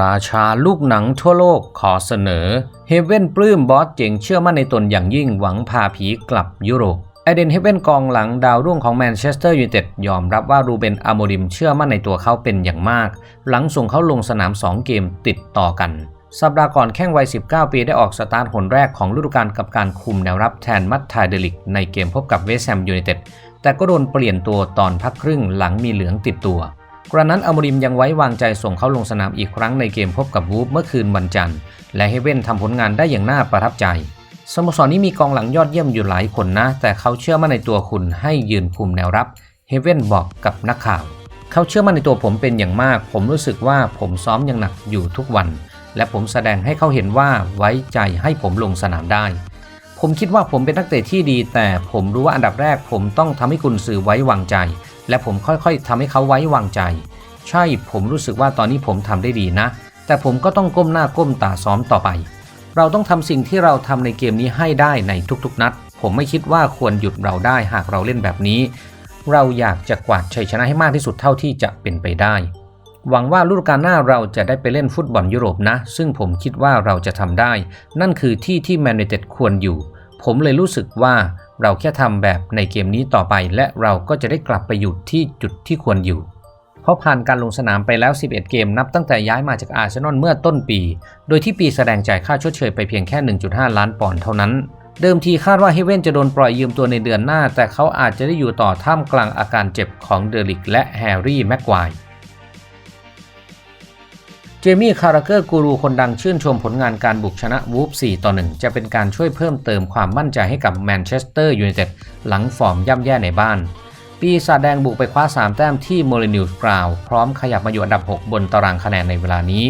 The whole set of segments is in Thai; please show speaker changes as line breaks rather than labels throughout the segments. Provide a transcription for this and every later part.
ราชาลูกหนังทั่วโลกขอเสนอ เฮเว่นปลื้มบอสเจ๋งเชื่อมั่นในตนอย่างยิ่งหวังพาผีกลับยุโรปไอเดนเฮเว่นกองหลังดาวรุ่งของแมนเชสเตอร์ยูไนเต็ดยอมรับว่ารูเบนอาโมริมเชื่อมั่นในตัวเขาเป็นอย่างมาก หลังส่งเขาลงสนาม 2 เกมติดต่อกัน สัปดาห์ก่อนแข้งวัย 19 ปีได้ออกสตาร์ทหนแรกของฤดูกาลกับการคุมแนวรับแทนมัตไทเดลิก ในเกมพบกับเวสต์แฮมยูไนเต็ดแต่ก็โดนเปลี่ยนตัวตอนพักครึ่งหลังมีเหลืองติดตัว กระนั้นอมริมยังไว้วางใจส่งเขาลงสนามอีกครั้งในเกมพบกับวูฟเมื่อคืนวันจันทร์ และเฮเว่นทำผลงานได้อย่างน่าประทับใจ สโมสรนี้มีกองหลังยอดเยี่ยมอยู่หลายคนนะ แต่เขาเชื่อมั่นในตัวคุณให้ยืนคุมแนวรับเฮเว่นบอกกับนักข่าว เขาเชื่อมั่นในตัวผมเป็นอย่างมาก ผมรู้สึกว่าผมซ้อมอย่างหนักอยู่ทุกวัน และผมแสดงให้เขาเห็นว่าไว้ใจให้ผมลงสนามได้ ผมคิดว่าผมเป็นนักเตะที่ดี แต่ผมรู้ว่าอันดับแรกผมต้องทำให้คุณสื่อไว้วางใจ และผมค่อยๆทำให้เขาไว้วางใจ ใช่ผมรู้สึกว่าตอนนี้ผมทำได้ดีนะ แต่ผมก็ต้องก้มหน้าก้มตาซ้อมต่อไป เราต้องทำสิ่งที่เราทำในเกมนี้ให้ได้ในทุกๆนัด ผมไม่คิดว่าควรหยุดเราได้หากเราเล่นแบบนี้ เราอยากจะกวาดชัยชนะให้มากที่สุดเท่าที่จะเป็นไปได้ หวังว่าฤดูกาลหน้าเราจะได้ไปเล่นฟุตบอลยุโรปนะ ซึ่งผมคิดว่าเราจะทำได้ นั่นคือที่ที่แมนยูไนเต็ดควรอยู่ ผมเลยรู้สึกว่าเราแค่ทำแบบในเกมนี้ต่อไปและเราก็จะได้กลับไปอยู่ที่จุดที่ควรอยู่ เพราะผ่านการลงสนามไปแล้ว 11 เกมนับตั้งแต่ย้ายมาจากอาร์เซนอลเมื่อต้นปี โดยที่ปีแสดงจ่ายค่าชดเชยไปเพียงแค่ 1.5 ล้านปอนด์เท่านั้น เดิมทีคาดว่าเฮเว่นจะโดนปล่อยยืมตัวในเดือนหน้า แต่เขาอาจจะได้อยู่ต่อท่ามกลางอาการเจ็บของเดลิกและแฮร์รี่แม็กคว จมี่คาราเกอร์กูรูคนดังชื่นชมผลงานการบุกชนะวูฟ4ต่อ 1 จะเป็นการช่วยเพิ่มเติมความมั่นใจให้กับแมนเชสเตอร์ยูไนเต็ดหลังฟอร์มย่ำแย่ในบ้าน ปีศาจแดงบุกไปคว้า 3 แต้มที่โมลินิวส์กราวพร้อมขยับมาอยู่อันดับ 6 บนตารางคะแนนในเวลานี้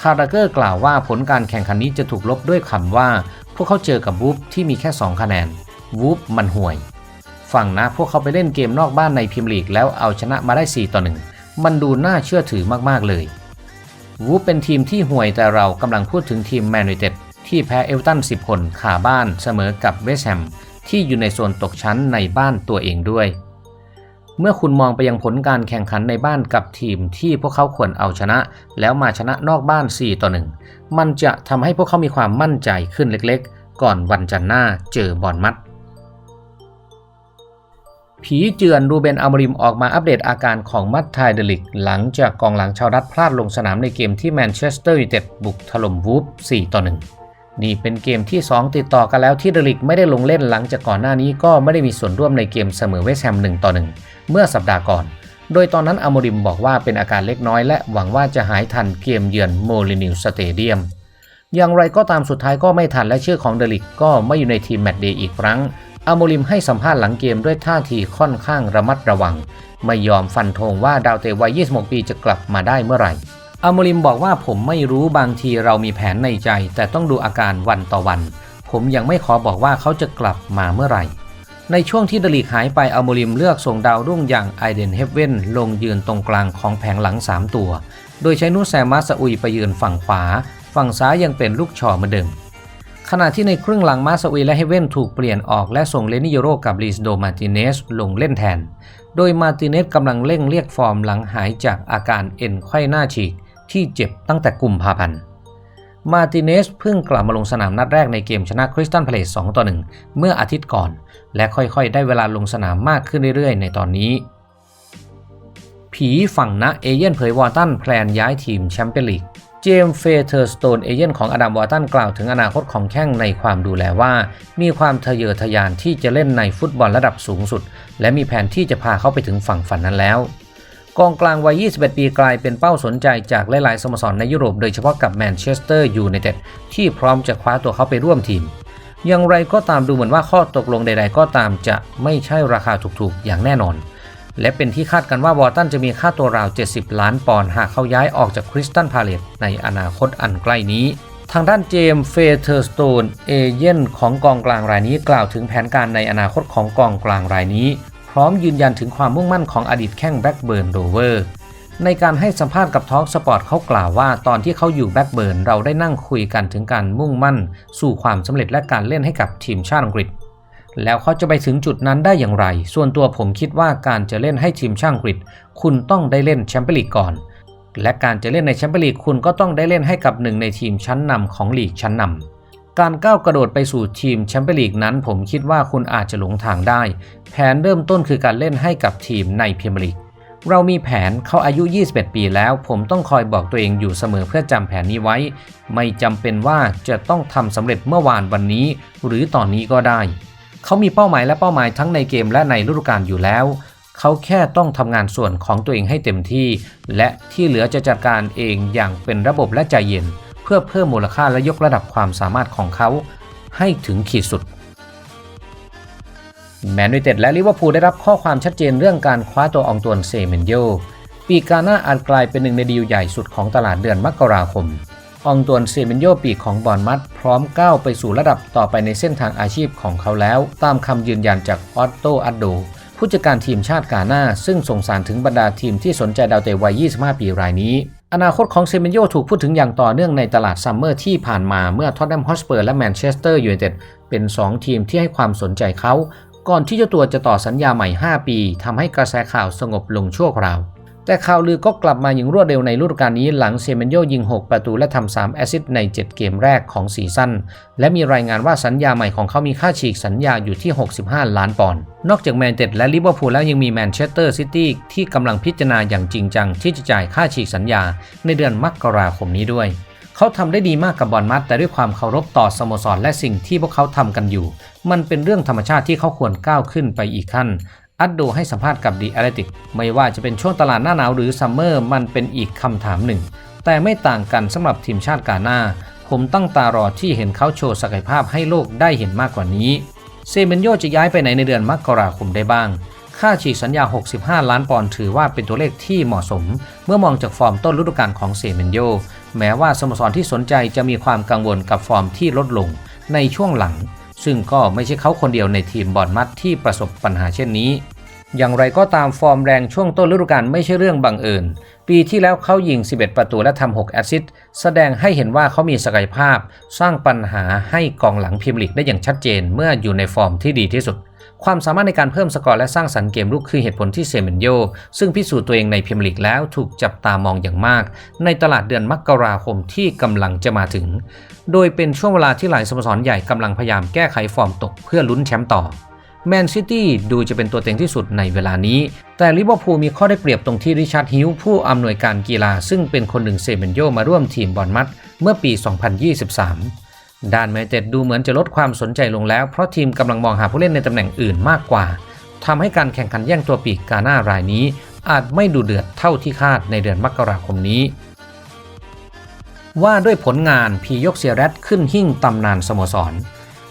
คาราเกอร์กล่าวว่าผลการแข่งขันนี้จะถูกลบด้วยคำว่า พวกเขาเจอกับวูฟที่มีแค่ 2 คะแนนวูฟมันห่วยฟังนะพวกเขาไปเล่นเกมนอกบ้านในพิมลีกแล้วเอาชนะมาได้4ต่อ1มันดูน่าเชื่อถือมากๆเลย วูฟเป็นทีมที่ห่วยแต่เรากำลังพูดถึงทีมแมนยูเต็ดที่แพ้เอลตัน 10 คนขาบ้านเสมอกับเวสแฮมที่อยู่ในโซนตกชั้นในบ้านตัวเองด้วย เมื่อคุณมองไปยังผลการแข่งขันในบ้านกับทีมที่พวกเขาควรเอาชนะ แล้วมาชนะนอกบ้าน 4 ต่อ 1 มันจะทำให้พวกเขามีความมั่นใจขึ้นเล็กๆ ก่อนวันจันทร์หน้าเจอบอลมัด ผีเจือนรูเบนอัมริมออกมาอัปเดตอาการของมัตไทเดลิก หลังจากกองหลังชาวรัฐพลาดลงสนามในเกมที่แมนเชสเตอร์ยูไนเต็ดบุกถล่มวูฟ4ต่อ1นี่เป็นเกมที่ 2 ติดต่อกันแล้วที่เดลิกไม่ได้ลงเล่นหลังจากก่อนหน้านี้ก็ไม่ได้มีส่วนร่วมในเกมเสมอเวสแฮม1ต่อ1เมื่อสัปดาห์ก่อน โดยตอนนั้นอัมริมบอกว่าเป็นอาการเล็กน้อยและหวังว่าจะหายทันเกมเยือนโมลินิวสเตเดียมอย่างไรก็ตามสุดท้ายก็ไม่ทันและชื่อของเดลิกก็ไม่อยู่ในทีมแมตช์เดย์อีกครั้ง อาโมลิมให้สัมภาษณ์หลังเกมด้วยท่าทีค่อนข้างระมัดระวัง ไม่ยอมฟันธงว่าดาวเตะวัย 26 ปีจะกลับมาได้เมื่อไหร่อาโมลิมบอกว่าผมไม่รู้บางทีเรามีแผนในใจ แต่ต้องดูอาการวันต่อวัน ผมยังไม่ขอบอกว่าเขาจะกลับมาเมื่อไหร่ ในช่วงที่ดลิกหายไปอาโมลิมเลือกส่งดาวรุ่งอย่างไอเดนเฮฟเว่นลงยืนตรงกลางของแผงหลัง 3 ตัว โดยใช้นุแซมัสอุยไปยืนฝั่งขวา ฝั่งซ้ายยังเป็นลูกชอเหมือนเดิม ขณะที่ในครึ่งหลังมาสวีและเฮเว่นถูกเปลี่ยนออกและส่งเลนิโยโรกับลิสโดมาติเนสลงเล่นแทน โดยมาติเนสกำลังเร่งเรียกฟอร์มหลังหายจากอาการเอ็นไข้หน้าฉีกที่เจ็บตั้งแต่กุมภาพันธ์มาติเนสเพิ่งกลับมาลงสนามนัดแรกในเกมชนะคริสตันพาเลส2ต่อ1เมื่ออาทิตย์ก่อน และค่อยๆ ได้เวลาลงสนามมากขึ้นเรื่อยๆ ในตอนนี้ ผีฝั่งนะเอเย่นเผยวอร์ตันแพลนย้ายทีมแชมเปี้ยนลีก จมส์เฟเธอร์สโตนเอเย่นของอดัมวอตันกล่าวถึงอนาคตของแข้งในความดูแลว่า มีความทะเยอทะยานที่จะเล่นในฟุตบอลระดับสูงสุด และมีแผนที่จะพาเขาไปถึงฝั่งฝันนั้นแล้ว กองกลางวัย 21 ปีกลายเป็นเป้าสนใจจากหลาย ๆ สโมสรในยุโรปโดยเฉพาะกับแมนเชสเตอร์ยูไนเต็ดที่พร้อมจะคว้าตัวเขาไปร่วมทีม อย่างไรก็ตามดูเหมือนว่าข้อตกลงใด ๆ ก็ตามจะไม่ใช่ราคาถูก ๆ อย่างแน่นอน และเป็นที่คาดกันว่าวอร์ตันจะมีค่าตัวราว 70 ล้านปอนด์หากเขาย้ายออกจากคริสตันพาเลตในอนาคตอันใกล้นี้ ทางด้านเจมส์เฟเธอร์สโตนเอเย่นของกองกลางรายนี้กล่าวถึงแผนการในอนาคตของกองกลางรายนี้ พร้อมยืนยันถึงความมุ่งมั่นของอดีตแข้งแบ็กเบิร์นโรเวอร์ในการให้สัมภาษณ์กับทอล์กสปอร์ตเขากล่าวว่าตอนที่เขาอยู่แบ็กเบิร์นเราได้นั่งคุยกันถึงการมุ่งมั่น สู่ความสำเร็จและการเล่นให้กับทีมชาติอังกฤษ แล้วเขาจะไปถึงจุดนั้นได้อย่างไร ส่วนตัวผมคิดว่าการจะเล่นให้ทีมช่างกฤษคุณต้องได้เล่นแชมเปี้ยนลีกก่อน และการจะเล่นในแชมเปี้ยนลีกคุณก็ต้องได้เล่นให้กับหนึ่งในทีมชั้นนำของลีกชั้นนำการก้าวกระโดดไปสู่ทีมแชมเปี้ยนลีกนั้น ผมคิดว่าคุณอาจจะหลงทางได้ แผนเริ่มต้นคือการเล่นให้กับทีมในพรีเมียร์ลีกเรามีแผนเขาอายุ 21 ปีแล้ว ผมต้องคอยบอกตัวเองอยู่เสมอเพื่อจำแผนนี้ไว้ ไม่จำเป็นว่าจะต้องทำสำเร็จเมื่อวานวันนี้ หรือตอนนี้ก็ได้ เขามีเป้าหมายและเป้าหมายทั้งในเกมและในฤดูกาลอยู่แล้ว เขาแค่ต้องทำงานส่วนของตัวเองให้เต็มที่ และที่เหลือจะจัดการเองอย่างเป็นระบบและใจเย็น เพื่อเพิ่มมูลค่าและยกระดับความสามารถของเขา ให้ถึงขีดสุดแมนยูเต็ดและลิเวอร์พูลได้รับข้อความชัดเจนเรื่องการคว้าตัวองตวนเซเมนโยปีกาหน้าอาจกลายเป็นหนึ่งในดีลใหญ่สุดของตลาดเดือนมกราคม องตวนเซเมนโยปีกของบอลมัด พร้อมก้าวไปสู่ระดับต่อไปในเส้นทางอาชีพของเขาแล้ว ตามคำยืนยันจากออตโตอัดโดผู้จัดการทีมชาติกาหน้า ซึ่งส่งสารถึงบรรดาทีมที่สนใจดาวเตะวัย 25 ปีรายนี้ อนาคตของเซเมนโยถูกพูดถึงอย่างต่อเนื่องในตลาดซัมเมอร์ที่ผ่านมาเมื่อท็อตแนมฮอสเปอร์และแมนเชสเตอร์ยูไนเต็ดเป็น 2 ทีมที่ให้ความสนใจเขา ก่อนที่เจ้าตัวจะต่อสัญญาใหม่ 5 ปีทำให้กระแสข่าวสงบลงชั่วคราว แต่ข่าวลือก็กลับมาอย่างรวดเร็วในฤดูกาลนี้หลังเซเมนโยยิง 6 ประตูและทำ3แอซิสต์ใน 7 เกมแรกของซีซั่น และมีรายงานว่าสัญญาใหม่ของเขามีค่าฉีกสัญญาอยู่ที่ 65 ล้านปอนด์ นอกจากแมนเต็ดและลิเวอร์พูลแล้วยังมีแมนเชสเตอร์ซิตี้ที่กำลังพิจารณาอย่างจริงจังที่จะจ่ายค่าฉีกสัญญาในเดือนมกราคมนี้ด้วยเขาทำได้ดีมากกับบอลมัดแต่ด้วยความเคารพต่อสโมสรและสิ่งที่พวกเขาทำกันอยู่ มันเป็นเรื่องธรรมชาติที่เขาควรก้าวขึ้นไปอีกขั้น อัดโดให้สัมภาษณ์กับดีแอตเลติกไม่ว่าจะเป็นช่วงตลาดหน้าหนาวหรือซัมเมอร์มันเป็นอีกคำถามหนึ่ง แต่ไม่ต่างกันสำหรับทีมชาติกาหน้า ผมตั้งตารอที่เห็นเขาโชว์ศักยภาพให้โลกได้เห็นมากกว่านี้ เซเมนโยจะย้ายไปไหนในเดือนมกราคมได้บ้าง ค่าฉีกสัญญา 65 ล้านปอนด์ถือว่าเป็นตัวเลขที่เหมาะสม เมื่อมองจากฟอร์มต้นฤดูกาลของเซเมนโย แม้ว่าสโมสรที่สนใจจะมีความกังวลกับฟอร์มที่ลดลงในช่วงหลัง ซึ่งก็ไม่ใช่เขาคนเดียวในทีมบอลมัดที่ประสบปัญหาเช่นนี้ อย่างไรก็ตามฟอร์มแรงช่วงต้นฤดูกาลไม่ใช่เรื่องบังเอิญ ปีที่แล้วเขายิง 11 ประตูและทำ 6 แอสซิสต์แสดงให้เห็นว่าเขามีศักยภาพ สร้างปัญหาให้กองหลังพิมลิกได้อย่างชัดเจนเมื่ออยู่ในฟอร์มที่ดีที่สุด ความสามารถในการเพิ่มสกอร์และสร้างสรรค์เกมลุกคือเหตุผลที่เซเมนโยซึ่งพิสูจน์ตัวเองในพรีเมียร์ลีกแล้วถูกจับตามองอย่างมาก ในตลาดเดือนมกราคมที่กำลังจะมาถึง โดยเป็นช่วงเวลาที่หลายสโมสรใหญ่กำลังพยายามแก้ไขฟอร์มตกเพื่อลุ้นแชมป์ต่อแมนซิตี้ดูจะเป็นตัวเต็งที่สุดในเวลานี้ แต่ลิเวอร์พูลมีข้อได้เปรียบตรงที่ริชาร์ดฮิลผู้อำนวยการกีฬาซึ่งเป็นคนหนึ่งเซเมนโยมาร่วมทีมบอลมัดเมื่อปี 2023 ด้านแมเต็ดดูเหมือนจะลดความสนใจลงแล้ว เพราะทีมกำลังมองหาผู้เล่นในตำแหน่งอื่นมากกว่าทำให้การแข่งขันแย่งตัวปีกกาหน้ารายนี้ อาจไม่ดูเดือดเท่าที่คาดในเดือนมกราคมนี้ ว่าด้วยผลงานพียกเซียแรตขึ้นหิ่งตำนานสโมสร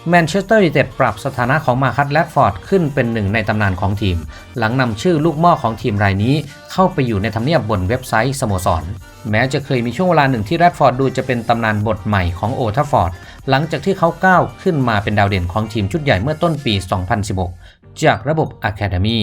แมนเชสเตอร์ยูไนเต็ดปรับสถานะของมาคัตแรดฟอร์ดขึ้นเป็นหนึ่งในตำนานของทีม หลังนำชื่อลูกม้อของทีมรายนี้ เข้าไปอยู่ในทำเนียบบนเว็บไซต์สโมสร แม้จะเคยมีช่วงเวลาหนึ่งที่แรดฟอร์ดดูจะเป็นตำนานบทใหม่ของโอทัฟฟอร์ด หลังจากที่เขาก้าวขึ้นมาเป็นดาวเด่นของทีมชุดใหญ่เมื่อต้นปี 2016 จากระบบ Academy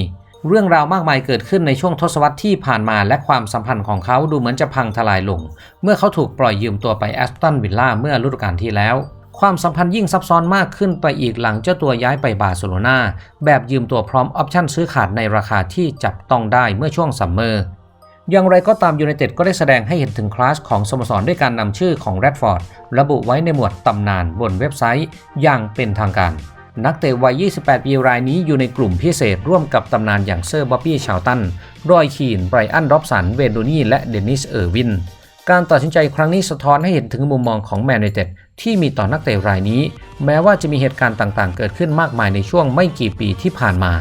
เรื่องราวมากมายเกิดขึ้นในช่วงทศวรรษที่ผ่านมาและความสัมพันธ์ของเขาดูเหมือนจะพังทลายลง เมื่อเขาถูกปล่อยยืมตัวไปแอสตันวิลล่าเมื่อฤดูกาลที่แล้ว ความสัมพันธ์ยิ่งซับซ้อนมากขึ้นไปอีกหลังเจ้าตัวย้ายไปบาร์เซโลนาแบบยืมตัวพร้อมออปชั่นซื้อขาดในราคาที่จับต้องได้เมื่อช่วงซัมเมอร์ อย่างไรก็ตามยูไนเต็ดก็ได้แสดงให้เห็นถึงคลาสของสโมสรด้วยการนำชื่อของแรดฟอร์ดระบุไว้ในหมวดตำนานบนเว็บไซต์อย่างเป็นทางการ นักเตะวัย 28 ปีรายนี้อยู่ในกลุ่มพิเศษร่วมกับตำนานอย่างเซอร์บ๊อบบี้ชาวตัน รอยคีน ไบรอัน ร็อบสัน เวนโดนี่ และเดนิส เออร์วิน การตัดสินใจครั้งนี้สะท้อนให้เห็นถึงมุมมองของแมนยูไนเต็ดที่มีต่อนักเตะรายนี้ แม้ว่าจะมีเหตุการณ์ต่างๆ เกิดขึ้นมากมายในช่วงไม่กี่ปีที่ผ่านมา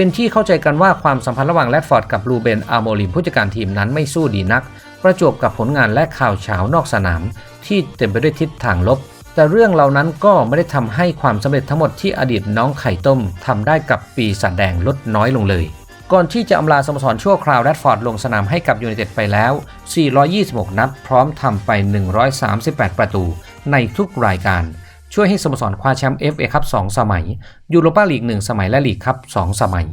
เป็นที่เข้าใจกันว่าความสัมพันธ์ระหว่างแรดฟอร์ดกับลูเบนอาโมลิมผู้จัดการทีมนั้นไม่สู้ดีนัก ประจวบกับผลงานและข่าวเช้านอกสนาม ที่เต็มไปด้วยทิศทางลบ แต่เรื่องเหล่านั้นก็ไม่ได้ทำให้ความสำเร็จทั้งหมดที่อดีตน้องไข่ต้มทำได้กับปีศาจแดงลดน้อยลงเลย ก่อนที่จะอำลาสโมสรชั่วคราวแรดฟอร์ดลงสนามให้กับยูไนเต็ดไปแล้ว 426 นัด พร้อมทำไป 138 ประตู ในทุกรายการ ช่วยให้สโมสรคว้าแชมป์ FA คัพ2สมัย ยูโรปาลีก1สมัยและลีกคัพ2สมัย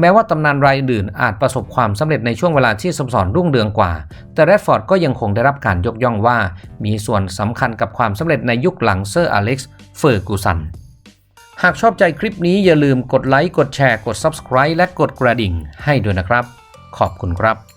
แม้ว่าตำนานรายอื่นอาจประสบความสำเร็จในช่วงเวลาที่สโมสรรุ่งเรืองกว่า แต่แรดฟอร์ดก็ยังคงได้รับการยกย่องว่า มีส่วนสำคัญกับความสำเร็จในยุคหลังเซอร์อเล็กซ์เฟอร์กูสันหากชอบใจคลิปนี้อย่าลืมกดไลค์กดแชร์กด Subscribe และกดกระดิ่งให้ด้วยนะครับ ขอบคุณครับ